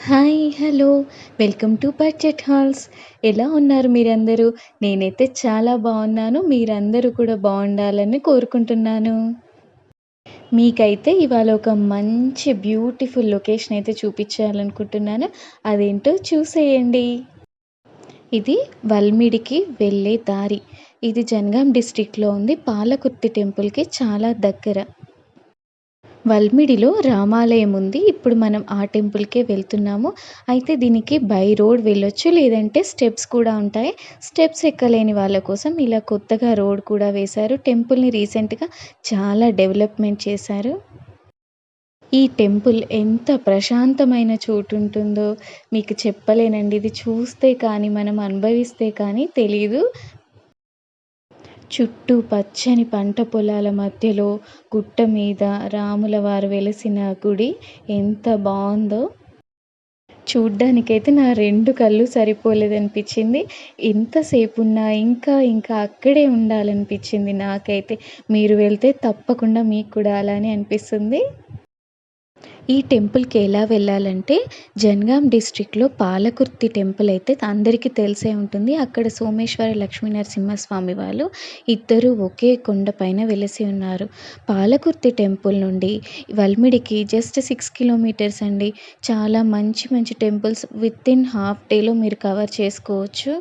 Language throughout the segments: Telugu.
Hi hello. Welcome to budget halls. ఎలా ఉన్నారు మీరందరూ? నేనైతే చాలా బాగున్నాను. మీరందరూ కూడా బాగుండాలని కోరుకుంటున్నాను. మీకైతే ఇవాళ ఒక మంచి బ్యూటిఫుల్ లొకేషన్ అయితే చూపించాలనుకుంటున్నాను. అదేంటో చూసేయండి. ఇది వల్మిడికి వెళ్ళే దారి. ఇది జనగాం డిస్టిక్లో ఉంది. పాలకుర్తి టెంపుల్కి చాలా దగ్గర. వల్మిడిలో రామాలయం ఉంది. ఇప్పుడు మనం ఆ టెంపుల్కే వెళ్తున్నాము. అయితే దీనికి బై రోడ్ వెళ్ళొచ్చు లేదంటే స్టెప్స్ కూడా ఉంటాయి. స్టెప్స్ ఎక్కలేని వాళ్ళ కోసం ఇలా కొత్తగా రోడ్ కూడా వేశారు. టెంపుల్ని రీసెంట్గా చాలా డెవలప్మెంట్ చేశారు. ఈ టెంపుల్ ఎంత ప్రశాంతమైన చోటు ఉంటుందో మీకు చెప్పలేనండి. ఇది చూస్తే కానీ మనం అనుభవిస్తే కానీ తెలీదు. చుట్టూ పచ్చని పంట పొలాల మధ్యలో గుట్ట మీద రాముల వారు వెలిసిన గుడి ఎంత బాగుందో. చూడ్డానికైతే నా రెండు కళ్ళు సరిపోలేదనిపించింది. ఎంతసేపు ఉన్నా ఇంకా ఇంకా అక్కడే ఉండాలనిపించింది నాకైతే. మీరు వెళ్తే తప్పకుండా మీకు కూడా అలానే అనిపిస్తుంది. ఈ టెంపుల్కి ఎలా వెళ్ళాలంటే జనగాం డిస్ట్రిక్ట్లో పాలకుర్తి టెంపుల్ అయితే అందరికీ తెలిసే ఉంటుంది. అక్కడ సోమేశ్వర లక్ష్మీ నరసింహస్వామి వాళ్ళు ఇద్దరు ఒకే కొండపైన వెలిసి ఉన్నారు. పాలకుర్తి టెంపుల్ నుండి వల్మిడికి జస్ట్ సిక్స్ కిలోమీటర్స్ అండి. చాలా మంచి మంచి టెంపుల్స్ విత్ ఇన్ హాఫ్ డేలో మీరు కవర్ చేసుకోవచ్చు.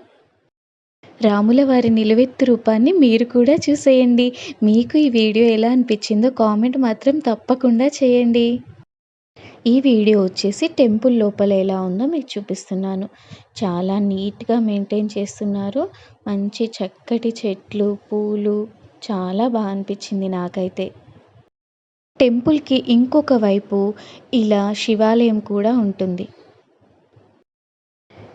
రాముల వారి నిలువెత్తు రూపాన్ని మీరు కూడా చూసేయండి. మీకు ఈ వీడియో ఎలా అనిపించిందో కామెంట్ మాత్రం తప్పకుండా చేయండి. ఈ వీడియో వచ్చేసి టెంపుల్ లోపల ఎలా ఉందో మీకు చూపిస్తున్నాను. చాలా నీట్గా మెయింటైన్ చేస్తున్నారు. మంచి చక్కటి చెట్లు పూలు చాలా బాగా అనిపించింది నాకైతే. టెంపుల్కి ఇంకొక వైపు ఇలా శివాలయం కూడా ఉంటుంది.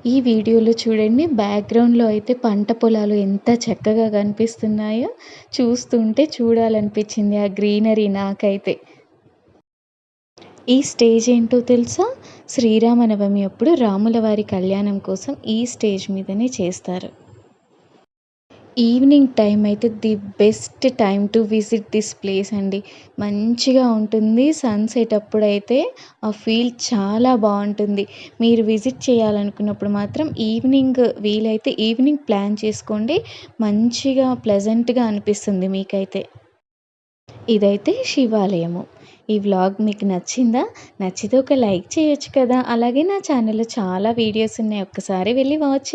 ఈ వీడియోలో చూడండి బ్యాక్గ్రౌండ్లో అయితే పంట పొలాలు ఎంత చక్కగా కనిపిస్తున్నాయో చూస్తుంటే చూడాలనిపించింది ఆ గ్రీనరీ నాకైతే. ఈ స్టేజ్ ఏంటో తెలుసా? శ్రీరామనవమి అప్పుడు రాముల వారి కళ్యాణం కోసం ఈ స్టేజ్ మీదనే చేస్తారు. ఈవినింగ్ టైం అయితే the best time to visit this place అండి. మంచిగా ఉంటుంది. సన్సెట్ అప్పుడు అయితే ఆ ఫీల్ చాలా బాగుంటుంది. మీరు విజిట్ చేయాలనుకున్నప్పుడు మాత్రం ఈవినింగ్ వీలైతే ఈవినింగ్ ప్లాన్ చేసుకోండి. మంచిగా ప్లెజెంట్గా అనిపిస్తుంది మీకైతే. ఇదైతే శివాలయము. ఈ వ్లాగ్ మీకు నచ్చిందా? నచ్చితే ఒక లైక్ చేయొచ్చు కదా. అలాగే నా ఛానల్లో చాలా వీడియోస్ ఉన్నాయి. ఒక్కసారి వెళ్ళి వాచ్ చేయండి